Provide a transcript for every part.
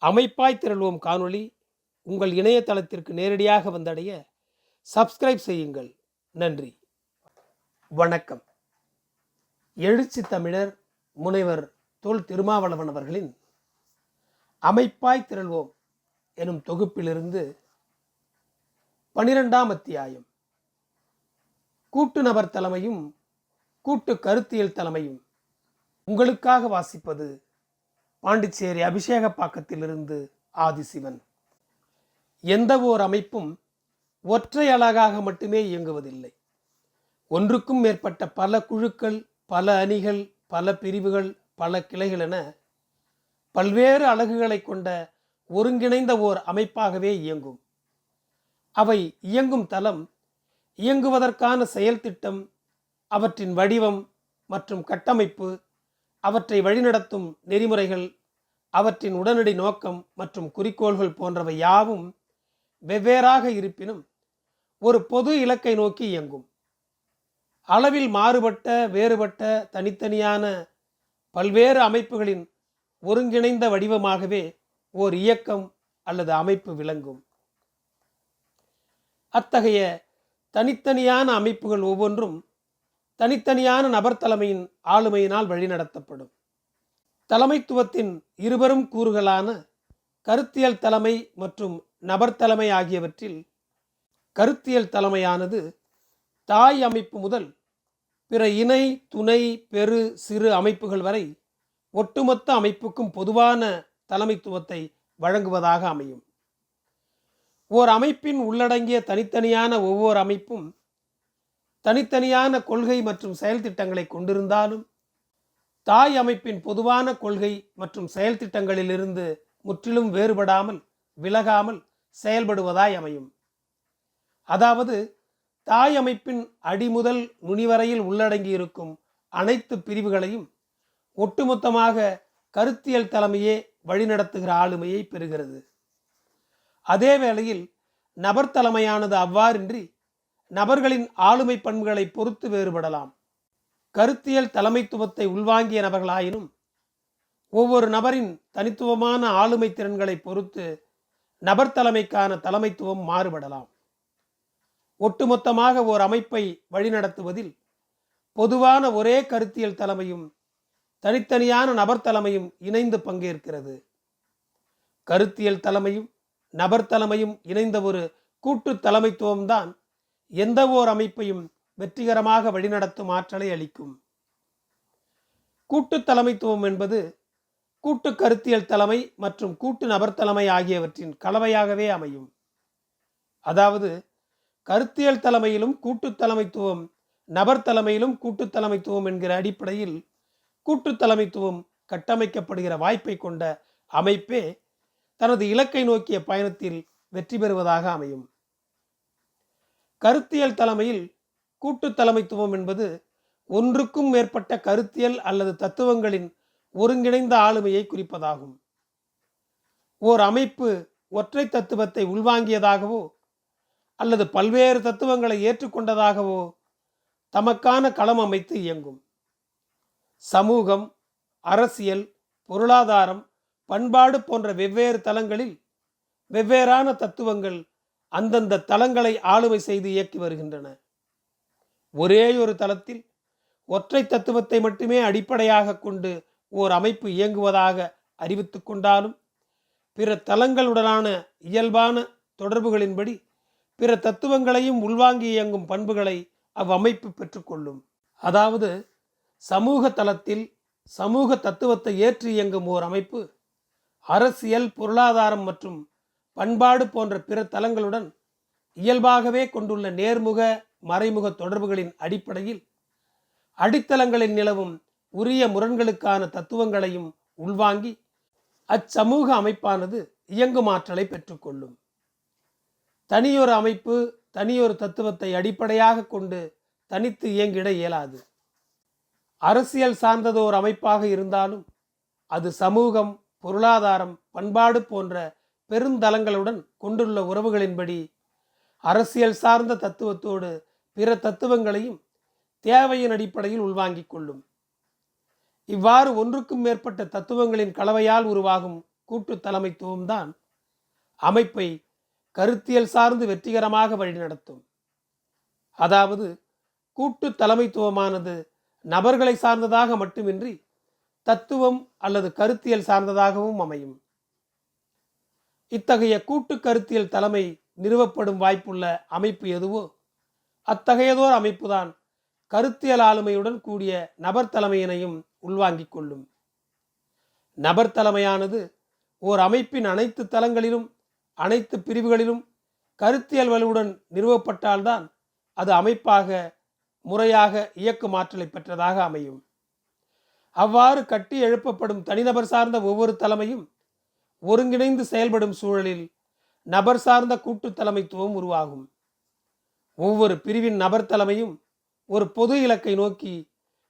அமைப்பாய் திரள்வோம் காணொளி. உங்கள் இணையதளத்திற்கு நேரடியாக வந்தடைய சப்ஸ்கிரைப் செய்யுங்கள். நன்றி. வணக்கம். எழுச்சி தமிழர் முனைவர் தொல் திருமாவளவன் அவர்களின் அமைப்பாய் திரள்வோம் எனும் தொகுப்பிலிருந்து பனிரெண்டாம் அத்தியாயம். கூட்டு நபர் தலைமையும் கூட்டு கருத்தியல் தலைமையும் உங்களுக்காக வாசிப்பது பாண்டிச்சேரி அபிஷேகப்பாக்கத்திலிருந்து ஆதிசிவன். எந்த ஓர் அமைப்பும் ஒற்றை அழகாக மட்டுமே இயங்குவதில்லை. ஒன்றுக்கும் மேற்பட்ட பல குழுக்கள் பல அணிகள் பல பிரிவுகள் பல கிளைகள் என பல்வேறு அழகுகளை கொண்ட ஒருங்கிணைந்த ஓர் அமைப்பாகவே இயங்கும். அவை இயங்கும் தளம் இயங்குவதற்கான செயல் திட்டம் அவற்றின் வடிவம் மற்றும் கட்டமைப்பு அவற்றை வழிநடத்தும் நெறிமுறைகள் அவற்றின் உடனடி நோக்கம் மற்றும் குறிக்கோள்கள் போன்றவை யாவும் வெவ்வேறாக இருப்பினும் ஒரு பொது இலக்கை நோக்கி இயங்கும். அளவில் மாறுபட்ட வேறுபட்ட தனித்தனியான பல்வேறு அமைப்புகளின் ஒருங்கிணைந்த வடிவமாகவே ஓர் இயக்கம் அல்லது அமைப்பு விளங்கும். அத்தகைய தனித்தனியான அமைப்புகள் ஒவ்வொன்றும் தனித்தனியான நபர் தலைமையின் ஆளுமையினால் வழிநடத்தப்படும். தலைமைத்துவத்தின் இருவரும் கூறுகளான கருத்தியல் தலைமை மற்றும் நபர் தலைமை ஆகியவற்றில் கருத்தியல் தலைமையானது தாய் அமைப்பு முதல் பிற இணை துணை பெரு சிறு அமைப்புகள் வரை ஒட்டுமொத்த அமைப்புக்கும் பொதுவான தலைமைத்துவத்தை வழங்குவதாக அமையும். ஓர் அமைப்பின் உள்ளடங்கிய தனித்தனியான ஒவ்வொரு அமைப்பும் தனித்தனியான கொள்கை மற்றும் செயல் திட்டங்களை கொண்டிருந்தாலும் தாய் அமைப்பின் பொதுவான கொள்கை மற்றும் செயல் திட்டங்களிலிருந்து முற்றிலும் வேறுபடாமல் விலகாமல் செயல்படுவதாய் அமையும். அதாவது தாய் அமைப்பின் அடிமுதல் நுனிவரையில் உள்ளடங்கியிருக்கும் அனைத்து பிரிவுகளையும் ஒட்டுமொத்தமாக கருத்தியல் தலைமையே வழிநடத்துகிற ஆளுமையை பெறுகிறது. அதே வேளையில் நபர் தலைமையானது அவ்வாறின்றி நபர்களின் ஆளுமை பண்புகளை பொறுத்து வேறுபடலாம். கருத்தியல் தலைமைத்துவத்தை உள்வாங்கிய நபர்களாயினும் ஒவ்வொரு நபரின் தனித்துவமான ஆளுமை திறன்களை பொறுத்து நபர் தலைமைக்கான தலைமைத்துவம் மாறுபடலாம். ஒட்டுமொத்தமாக ஓர் அமைப்பை வழிநடத்துவதில் பொதுவான ஒரே கருத்தியல் தலைமையும் தனித்தனியான நபர் தலைமையும் இணைந்து பங்கேற்கிறது. கருத்தியல் தலைமையும் நபர் தலைமையும் இணைந்த ஒரு கூட்டு தலைமைத்துவம்தான் எந்த ஓர் அமைப்பையும் வெற்றிகரமாக வழிநடத்தும் ஆற்றலை அளிக்கும். கூட்டு தலைமைத்துவம் என்பது கூட்டு கருத்தியல் தலைமை மற்றும் கூட்டு நபர் தலைமை ஆகியவற்றின் கலவையாகவே அமையும். அதாவது கருத்தியல் தலைமையிலும் கூட்டு தலைமைத்துவம் நபர் தலைமையிலும் கூட்டு தலைமைத்துவம் என்கிற அடிப்படையில் கூட்டு தலைமைத்துவம் கட்டமைக்கப்படுகிற வாய்ப்பை கொண்ட அமைப்பே தனது இலக்கை நோக்கிய பயணத்தில் வெற்றி பெறுவதாக அமையும். கருத்தியல் தலைமையில் கூட்டு தலைமைத்துவம் என்பது ஒன்றுக்கும் மேற்பட்ட கருத்தியல் அல்லது தத்துவங்களின் ஒருங்கிணைந்த ஆளுமையை குறிப்பதாகும். ஓர் அமைப்பு ஒற்றை தத்துவத்தை உள்வாங்கியதாகவோ அல்லது பல்வேறு தத்துவங்களை ஏற்றுக்கொண்டதாகவோ தமக்கான களம் அமைத்து இயங்கும். சமூகம் அரசியல் பொருளாதாரம் பண்பாடு போன்ற வெவ்வேறு தளங்களில் வெவ்வேறான தத்துவங்கள் அந்தந்த தளங்களை ஆளுமை செய்து இயக்கி வருகின்றன. ஒரே ஒரு தளத்தில் ஒற்றை தத்துவத்தை மட்டுமே அடிப்படையாக கொண்டு ஓர் அமைப்பு இயங்குவதாக அறிவித்து கொண்டாலும் பிற தலங்களுடனான இயல்பான தொடர்புகளின்படி பிற தத்துவங்களையும் உள்வாங்கி இயங்கும் பண்புகளை அவ்வமைப்பு பெற்றுக்கொள்ளும் அதாவது சமூக தளத்தில் சமூக தத்துவத்தை ஏற்று இயங்கும் ஓர் அமைப்பு அரசியல் பொருளாதாரம் மற்றும் பண்பாடு போன்ற பிற தலங்களுடன் இயல்பாகவே கொண்டுள்ள நேர்முக மறைமுக தொடர்புகளின் அடிப்படையில் அடித்தளங்களில் நிலவும் உரிய முரண்களுக்கான தத்துவங்களையும் உள்வாங்கி அச்சமூக அமைப்பானது இயங்கும் ஆற்றலை பெற்றுக்கொள்ளும். தனியொரு அமைப்பு தனியொரு தத்துவத்தை அடிப்படையாக கொண்டு தனித்து இயங்கிட இயலாது. அரசியல் சார்ந்ததோர் அமைப்பாக இருந்தாலும் அது சமூகம் பொருளாதாரம் பண்பாடு போன்ற பெருந்தளங்களுடன் கொண்டுள்ள உறவுகளின்படி அரசியல் சார்ந்த தத்துவத்தோடு பிற தத்துவங்களையும் தேவையின் அடிப்படையில் உள்வாங்கிக் கொள்ளும். இவ்வாறு ஒன்றுக்கும் மேற்பட்ட தத்துவங்களின் கலவையால் உருவாகும் கூட்டு தலைமைத்துவம்தான் அமைப்பை கருத்தியல் சார்ந்து வெற்றிகரமாக வழிநடத்தும். அதாவது கூட்டு தலைமைத்துவமானது நபர்களை சார்ந்ததாக மட்டுமின்றி தத்துவம் அல்லது கருத்தியல் சார்ந்ததாகவும் அமையும். இத்தகைய கூட்டு கருத்தியல் தலைமை நிறுவப்படும் வாய்ப்புள்ள அமைப்பு எதுவோ அத்தகையதோர் அமைப்புதான் கருத்தியல் ஆளுமையுடன் கூடிய நபர் தலைமையினையும் உள்வாங்கிக் கொள்ளும். நபர் தலைமையானது ஓர் அமைப்பின் அனைத்து தளங்களிலும் அனைத்து பிரிவுகளிலும் கருத்தியல் வலுவுடன் நிறுவப்பட்டால்தான் அது அமைப்பாக முறையாக இயக்கும் ஆற்றலை பெற்றதாக அமையும். அவ்வாறு கட்டி எழுப்பப்படும் தனிநபர் சார்ந்த ஒவ்வொரு தலைமையும் ஒருங்கிணைந்து செயல்படும் சூழலில் நபர் சார்ந்த கூட்டு தலைமைத்துவம் உருவாகும். ஒவ்வொரு பிரிவின் நபர் தலைமையும் ஒரு பொது இலக்கை நோக்கி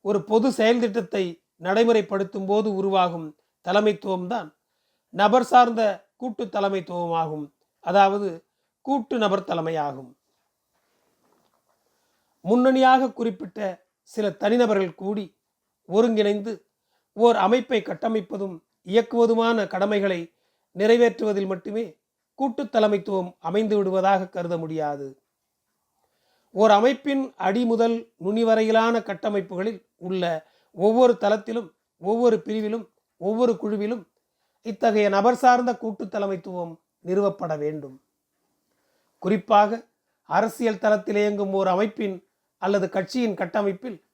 ஒரு பொது செயல் திட்டத்தை நடைமுறைப்படுத்தும் போது உருவாகும் தலைமைத்துவம்தான் நபர் சார்ந்த கூட்டு தலைமைத்துவமாகும். அதாவது கூட்டு நபர் தலைமையாகும். முன்னணியாக குறிப்பிட்ட சில தனிநபர்கள் கூடி ஒருங்கிணைந்து ஓர் அமைப்பை கட்டமைப்பதும் இயக்குவதுமான கடமைகளை நிறைவேற்றுவதில் மட்டுமே கூட்டு தலைமைத்துவம் அமைந்து விடுவதாக கருத முடியாது. ஓர் அமைப்பின் அடி முதல் நுனி வரையிலான கட்டமைப்புகளில் உள்ள ஒவ்வொரு தளத்திலும் ஒவ்வொரு பிரிவிலும் ஒவ்வொரு குழுவிலும் இத்தகைய நபர் சார்ந்த கூட்டு தலைமைத்துவம் நிறுவப்பட வேண்டும். குறிப்பாக அரசியல் தளத்தில் இயங்கும் ஓர் அமைப்பின் அல்லது கட்சியின் கட்டமைப்பில்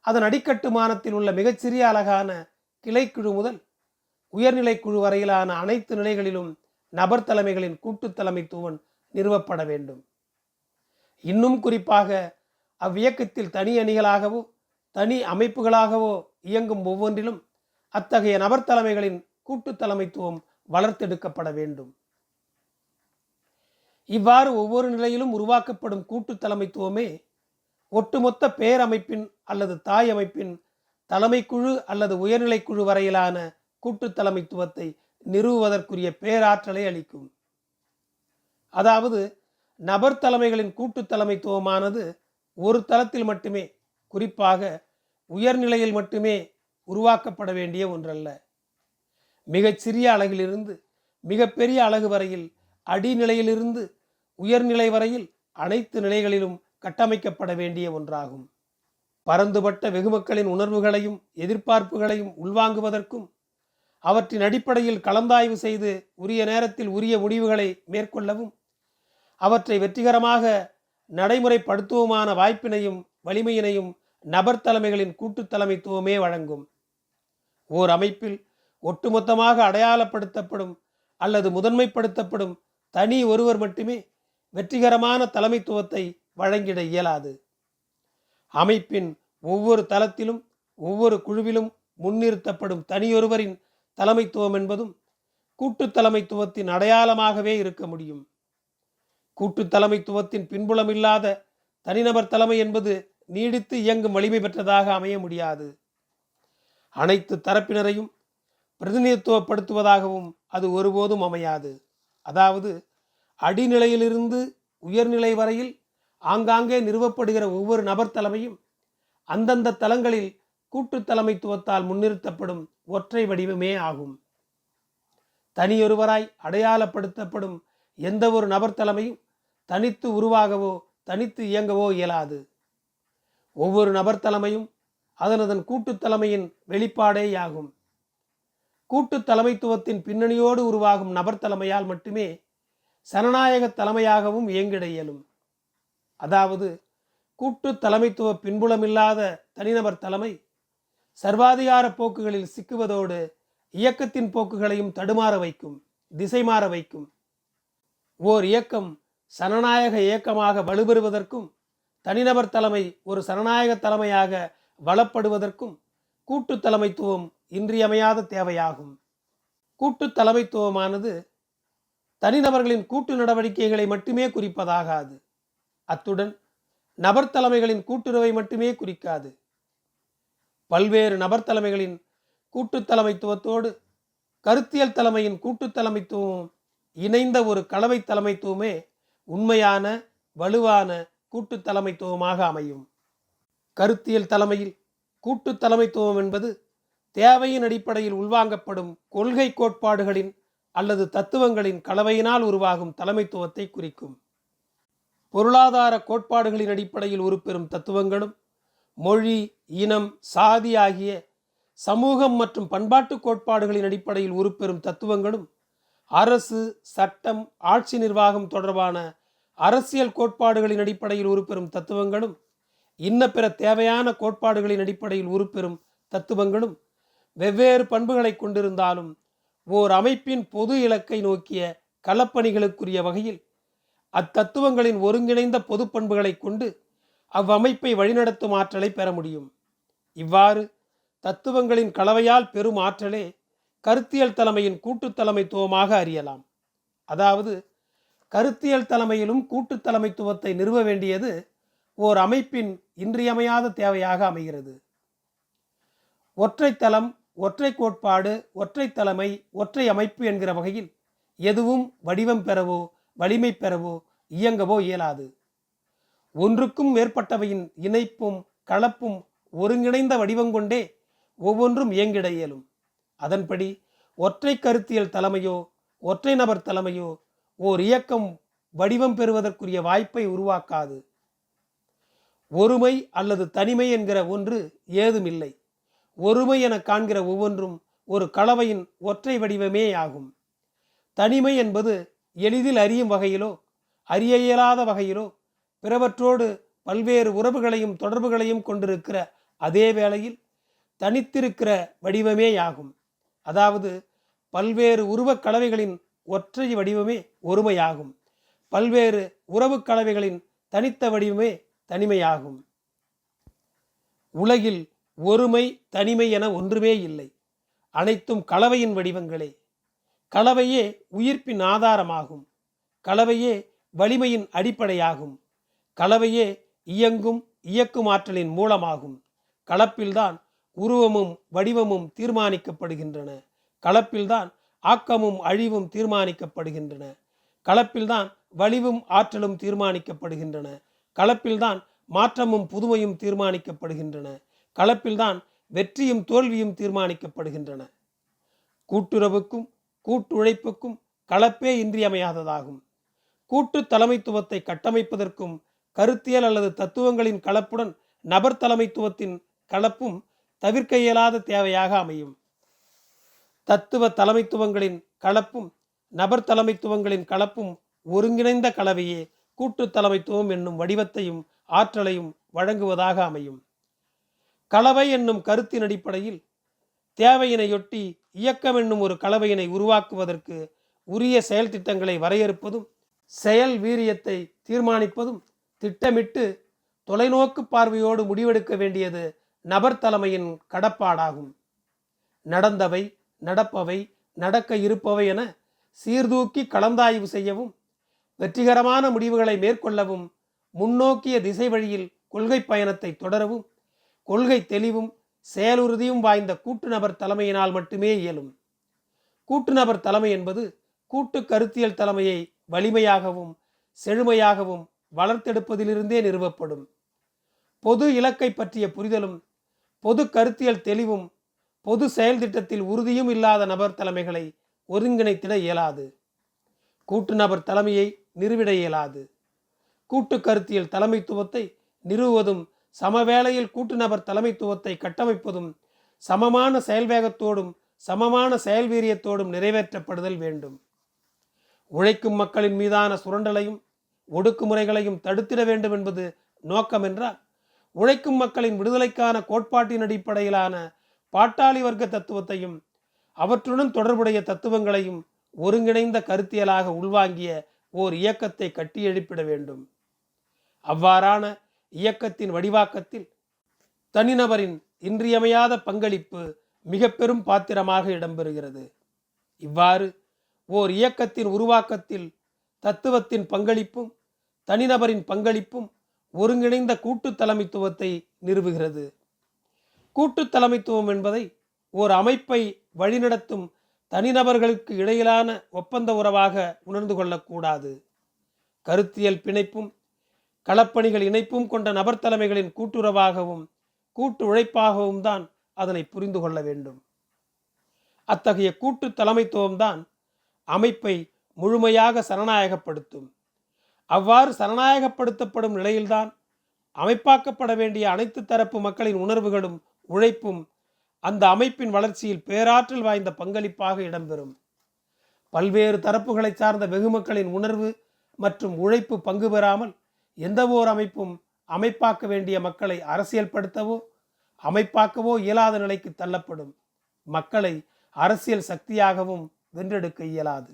அதன் அடிக்கட்டுமானத்தில் உள்ள மிகச்சிறிய அழகான கிளைக்குழு முதல் உயர்நிலை குழு வரையிலான அனைத்து நிலைகளிலும் நபர் தலைமைகளின் கூட்டு தலைமைத்துவம் நிறுவப்பட வேண்டும். இன்னும் குறிப்பாக அவ்வியக்கத்தில் தனி அணிகளாகவோ தனி அமைப்புகளாகவோ இயங்கும் ஒவ்வொன்றிலும் அத்தகைய நபர் தலைமைகளின் கூட்டு தலைமைத்துவம் வளர்த்தெடுக்கப்பட வேண்டும். இவ்வாறு ஒவ்வொரு நிலையிலும் உருவாக்கப்படும் கூட்டு தலைமைத்துவமே ஒட்டுமொத்த பேரமைப்பின் அல்லது தாய் அமைப்பின் தலைமைக்குழு அல்லது உயர்நிலைக்குழு வரையிலான கூட்டு தலைமைத்துவத்தை நிறுவுவதற்குரிய பேராற்றலை அளிக்கும். அதாவது நபர் தலைமைகளின் கூட்டு தலைமைத்துவமானது ஒரு தளத்தில் மட்டுமே குறிப்பாக உயர்நிலையில் மட்டுமே உருவாக்கப்பட வேண்டிய ஒன்றல்ல. மிகச் சிறிய மிகப்பெரிய அலகு வரையில் அடிநிலையிலிருந்து உயர்நிலை வரையில் அனைத்து நிலைகளிலும் கட்டமைக்கப்பட வேண்டிய ஒன்றாகும். பரந்துபட்ட வெகுமக்களின் உணர்வுகளையும் எதிர்பார்ப்புகளையும் உள்வாங்குவதற்கும் அவற்றின் அடிப்படையில் கலந்தாய்வு செய்து உரிய நேரத்தில் உரிய முடிவுகளை மேற்கொள்ளவும் அவற்றை வெற்றிகரமாக நடைமுறைப்படுத்துவோமான வாய்ப்பினையும் வலிமையினையும் நபர் தலைமைகளின் கூட்டு தலைமைத்துவமே வழங்கும். ஓர் அமைப்பில் ஒட்டுமொத்தமாக அடையாளப்படுத்தப்படும் அல்லது முதன்மைப்படுத்தப்படும் தனி ஒருவர் மட்டுமே வெற்றிகரமான தலைமைத்துவத்தை வழங்கிட இயலாது. அமைப்பின் ஒவ்வொரு தளத்திலும் ஒவ்வொரு குழுவிலும் முன்னிறுத்தப்படும் தனியொருவரின் தலைமைத்துவம் என்பதும் கூட்டு தலைமைத்துவத்தின் அடையாளமாகவே இருக்க முடியும். கூட்டு தலைமைத்துவத்தின் பின்புலமில்லாத தனிநபர் தலைமை என்பது நீடித்து இயங்கும் வலிமை பெற்றதாக அமைய முடியாது. அனைத்து தரப்பினரையும் பிரதிநிதித்துவப்படுத்துவதாகவும் அது ஒருபோதும் அமையாது. அதாவது அடிநிலையிலிருந்து உயர்நிலை வரையில் ஆங்காங்கே நிறுவப்படுகிற ஒவ்வொரு நபர் தலைமையும் அந்தந்த தளங்களில் கூட்டு தலைமைத்துவத்தால் முன்னிறுத்தப்படும் ஒற்றை வடிவமே ஆகும். தனியொருவராய் அடையாளப்படுத்தப்படும் எந்த ஒரு நபர் தலைமையும் தனித்து உருவாகவோ தனித்து இயங்கவோ இயலாது. ஒவ்வொரு நபர் தலைமையும் அதனதன் கூட்டுத் தலைமையின் வெளிப்பாடேயாகும் கூட்டு தலைமைத்துவத்தின் பின்னணியோடு உருவாகும் நபர் தலைமையால் மட்டுமே சனநாயக தலைமையாகவும் இயங்கிட இயலும். அதாவது கூட்டு தலைமைத்துவ பின்புலமில்லாத தனிநபர் தலைமை சர்வாதிகார போக்குகளில் சிக்குவதோடு இயக்கத்தின் போக்குகளையும் தடுமாற வைக்கும் திசை மாற வைக்கும். ஓர் இயக்கம் சனநாயக இயக்கமாக வலுப்பெறுவதற்கும் தனிநபர் தலைமை ஒரு சனநாயக தலைமையாக வளப்படுவதற்கும் கூட்டு தலைமைத்துவம் இன்றியமையாத தேவையாகும். கூட்டு தலைமைத்துவமானது தனிநபர்களின் கூட்டு நடவடிக்கைகளை மட்டுமே குறிப்பதாகாது. அத்துடன் நபர் தலைமைகளின் கூட்டுறவை மட்டுமே குறிக்காது. பல்வேறு நபர் தலைமைகளின் கூட்டு தலைமைத்துவத்தோடு கருத்தியல் தலைமையின் கூட்டு தலைமைத்துவம் இணைந்த ஒரு கலவை தலைமைத்துவமே உண்மையான வலுவான கூட்டு தலைமைத்துவமாக அமையும். கருத்தியல் தலைமையில் கூட்டு தலைமைத்துவம் என்பது தேவையின் அடிப்படையில் உள்வாங்கப்படும் கொள்கை கோட்பாடுகளின் அல்லது தத்துவங்களின் கலவையினால் உருவாகும் தலைமைத்துவத்தை குறிக்கும். பொருளாதார கோட்பாடுகளின் அடிப்படையில் உருப்பெறும் தத்துவங்களும் மொழி இனம் சாதி ஆகிய சமூகம் மற்றும் பண்பாட்டு கோட்பாடுகளின் அடிப்படையில் உருப்பெறும் தத்துவங்களும் அரசு சட்டம் ஆட்சி நிர்வாகம் தொடர்பான அரசியல் கோட்பாடுகளின் அடிப்படையில் உருப்பெறும் தத்துவங்களும் இன்ன பிற தேவையான கோட்பாடுகளின் அடிப்படையில் உருப்பெறும் தத்துவங்களும் வெவ்வேறு பண்புகளை கொண்டிருந்தாலும் ஓர் அமைப்பின் பொது இலக்கை நோக்கிய களப்பணிகளுக்குரிய வகையில் அத்தத்துவங்களின் ஒருங்கிணைந்த பொது பண்புகளை கொண்டு அவ்வமைப்பை வழிநடத்தும் ஆற்றலை பெற முடியும். இவ்வாறு தத்துவங்களின் கலவையால் பெறும் ஆற்றலே கருத்தியல் தலைமையின் கூட்டு தலைமைத்துவமாக அறியலாம். அதாவது கருத்தியல் தலைமையிலும் கூட்டு தலைமைத்துவத்தை நிறுவ வேண்டியது ஓர் அமைப்பின் இன்றியமையாத தேவையாக அமைகிறது. ஒற்றை தளம் ஒற்றை கோட்பாடு ஒற்றை தலைமை ஒற்றை அமைப்பு என்கிற வகையில் எதுவும் வடிவம் பெறவோ வலிமை பெறவோ இயங்கவோ இயலாது. ஒன்றுக்கும் மேற்பட்டவையின் இணைப்பும் கலப்பும் ஒருங்கிணைந்த வடிவம் கொண்டே ஒவ்வொன்றும் இயங்கிட இயலும். அதன்படி ஒற்றை கருத்தியல் தலைமையோ ஒற்றை நபர் தலைமையோ ஓர் இயக்கம் வடிவம் பெறுவதற்குரிய வாய்ப்பை உருவாக்காது. ஒருமை அல்லது தனிமை என்கிற ஒன்று ஏதும் இல்லை ஒருமை என காண்கிற ஒவ்வொன்றும் ஒரு கலவையின் ஒற்றை வடிவமே ஆகும். தனிமை என்பது எளிதில் அறியும் வகையிலோ அறிய இயலாத வகையிலோ பிறவற்றோடு பல்வேறு உறவுகளையும் தொடர்புகளையும் கொண்டிருக்கிற அதே வேளையில் தனித்திருக்கிற வடிவமேயாகும் அதாவது பல்வேறு உருவக் கலவைகளின் ஒற்றை வடிவமே ஒருமையாகும். பல்வேறு உறவுக் கலவைகளின் தனித்த வடிவமே தனிமையாகும். உலகில் ஒருமை தனிமை என ஒன்றுமே இல்லை. அனைத்தும் கலவையின் வடிவங்களே. கலவையே உயிர்ப்பின் ஆதாரமாகும். கலவையே வலிமையின் அடிப்படையாகும். கலவையே இயங்கும் இயக்கும் ஆற்றலின் மூலமாகும். கலப்பில்தான் உருவமும் வடிவமும் தீர்மானிக்கப்படுகின்றன. கலப்பில்தான் ஆக்கமும் அழிவும் தீர்மானிக்கப்படுகின்றன. கலப்பில்தான் வலிவும் ஆற்றலும் தீர்மானிக்கப்படுகின்றன. கலப்பில்தான் மாற்றமும் புதுமையும் தீர்மானிக்கப்படுகின்றன. கலப்பில்தான் வெற்றியும் தோல்வியும் தீர்மானிக்கப்படுகின்றன. கூட்டுறவுக்கும் கூட்டுழைப்புக்கும் கலப்பே இன்றியமையாததாகும். கூட்டு தலைமைத்துவத்தை கட்டமைப்பதற்கும் கருத்தியல் அல்லது தத்துவங்களின் கலப்புடன் நபர் தலைமைத்துவத்தின் கலப்பும் தவிர்க்க இயலாத தேவையாக அமையும். தத்துவ தலைமைத்துவங்களின் கலப்பும் நபர் தலைமைத்துவங்களின் கலப்பும் ஒருங்கிணைந்த கலவையே கூட்டு தலைமைத்துவம் என்னும் வடிவத்தையும் ஆற்றலையும் வழங்குவதாக அமையும். கலவை என்னும் கருத்தின் அடிப்படையில் தேவையினையொட்டி இயக்கம் என்னும் ஒரு கலவையினை உருவாக்குவதற்கு உரிய செயல் திட்டங்களை வரையறுப்பதும் செயல் வீரியத்தை தீர்மானிப்பதும் திட்டமிட்டு தொலைநோக்கு பார்வையோடு முடிவெடுக்க வேண்டியது நபர் தலைமையின் கடப்பாடாகும். நடந்தவை நடப்பவை நடக்க இருப்பவை என சீர்தூக்கி கலந்தாய்வு செய்யவும் வெற்றிகரமான முடிவுகளை மேற்கொள்ளவும் முன்னோக்கிய திசை வழியில் கொள்கை பயணத்தை தொடரவும் கொள்கை தெளிவும் செயலுறுதியும் வாய்ந்த கூட்டு நபர் தலைமையினால் மட்டுமே இயலும். கூட்டு நபர் தலைமை என்பது கூட்டு கருத்தியல் தலைமையை வலிமையாகவும் செழுமையாகவும் வளர்த்தெடுப்பதிலிருந்தே நிறுவப்படும். பொது இலக்கை பற்றிய புரிதலும் பொது கருத்தியல் தெளிவும் பொது செயல் திட்டத்தில் உறுதியும் இல்லாத நபர் தலைமைகளை ஒருங்கிணைத்திட இயலாது. கூட்டு நபர் தலைமையை நிறுவிட இயலாது. கூட்டு கருத்தியல் தலைமைத்துவத்தை நிறுவுவதும் சமவேளையில் கூட்டு நபர் தலைமைத்துவத்தை கட்டமைப்பதும் சமமான செயல்வேகத்தோடும் சமமான செயல் வீரியத்தோடும் நிறைவேற்றப்படுதல் வேண்டும். உழைக்கும் மக்களின் மீதான சுரண்டலையும் ஒடுக்குமுறைகளையும் தடுத்திட வேண்டும் என்பது நோக்கம் என்றால் உழைக்கும் மக்களின் விடுதலைக்கான கோட்பாட்டின் அடிப்படையிலான பாட்டாளி வர்க்க தத்துவத்தையும் அவற்றுடன் தொடர்புடைய தத்துவங்களையும் ஒருங்கிணைந்த கருத்தியலாக உள்வாங்கிய ஓர் இயக்கத்தை கட்டியெழுப்பிட வேண்டும். அவ்வாறான இயக்கத்தின் வடிவாக்கத்தில் தனிநபரின் இன்றியமையாத பங்களிப்பு மிக பெரும் பாத்திரமாக இடம்பெறுகிறது. இவ்வாறு ஓர் இயக்கத்தின் உருவாக்கத்தில் தத்துவத்தின் பங்களிப்பும் தனிநபரின் பங்களிப்பும் ஒருங்கிணைந்த கூட்டு தலைமைத்துவத்தை நிறுவுகிறது. கூட்டு தலைமைத்துவம் என்பதை ஓர் அமைப்பை வழிநடத்தும் தனிநபர்களுக்கு இடையிலான ஒப்பந்த உறவாக உணர்ந்து கொள்ளக்கூடாது. கருத்தியல் பிணைப்பும் களப்பணிகள் இணைப்பும் கொண்ட நபர் தலைமைகளின் கூட்டுறவாகவும் கூட்டு உழைப்பாகவும் தான் அதனை புரிந்து கொள்ள வேண்டும். அத்தகைய கூட்டு தலைமைத்துவம் தான் அமைப்பை முழுமையாக சரணாயகப்படுத்தும். அவ்வாறு சரணாயகப்படுத்தப்படும் நிலையில்தான் அமைப்பாக்கப்பட வேண்டிய அனைத்து தரப்பு மக்களின் உணர்வுகளும் உழைப்பும் அந்த அமைப்பின் வளர்ச்சியில் பேராற்றல் வாய்ந்த பங்களிப்பாக இடம்பெறும். பல்வேறு தரப்புகளை சார்ந்த வெகுமக்களின் உணர்வு மற்றும் உழைப்பு பங்கு பெறாமல் எந்தவொரு அமைப்பும் அமைப்பாக்க வேண்டிய மக்களை அரசியல்படுத்தவோ அமைப்பாக்கவோ இயலாத நிலைக்கு தள்ளப்படும். மக்களை அரசியல் சக்தியாகவும் வென்றெடுக்க இயலாது.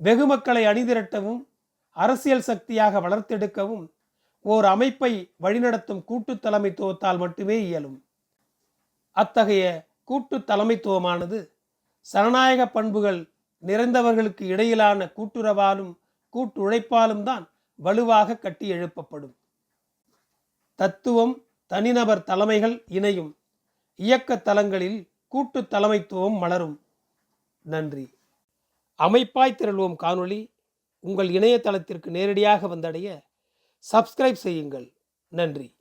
வெகுமக்களை அணிதிரட்டவும் அரசியல் சக்தியாக வளர்த்தெடுக்கவும் ஓர் அமைப்பை வழிநடத்தும் கூட்டு தலைமைத்துவத்தால் மட்டுமே இயலும். அத்தகைய கூட்டு தலைமைத்துவமானது சனநாயக பண்புகள் நிறைந்தவர்களுக்கு இடையிலான கூட்டுறவாலும் கூட்டுழைப்பாலும் தான் வலுவாக கட்டி எழுப்பப்படும். தத்துவம் தனிநபர் தலைமைகள் இணையும் இயக்க தலங்களில் கூட்டு தலைமைத்துவம் மலரும். நன்றி. அமைப்பாய் திரள்வோம் காணொளி. உங்கள் இணையதளத்திற்கு நேரடியாக வந்தடைய சப்ஸ்கிரைப் செய்யுங்கள். நன்றி.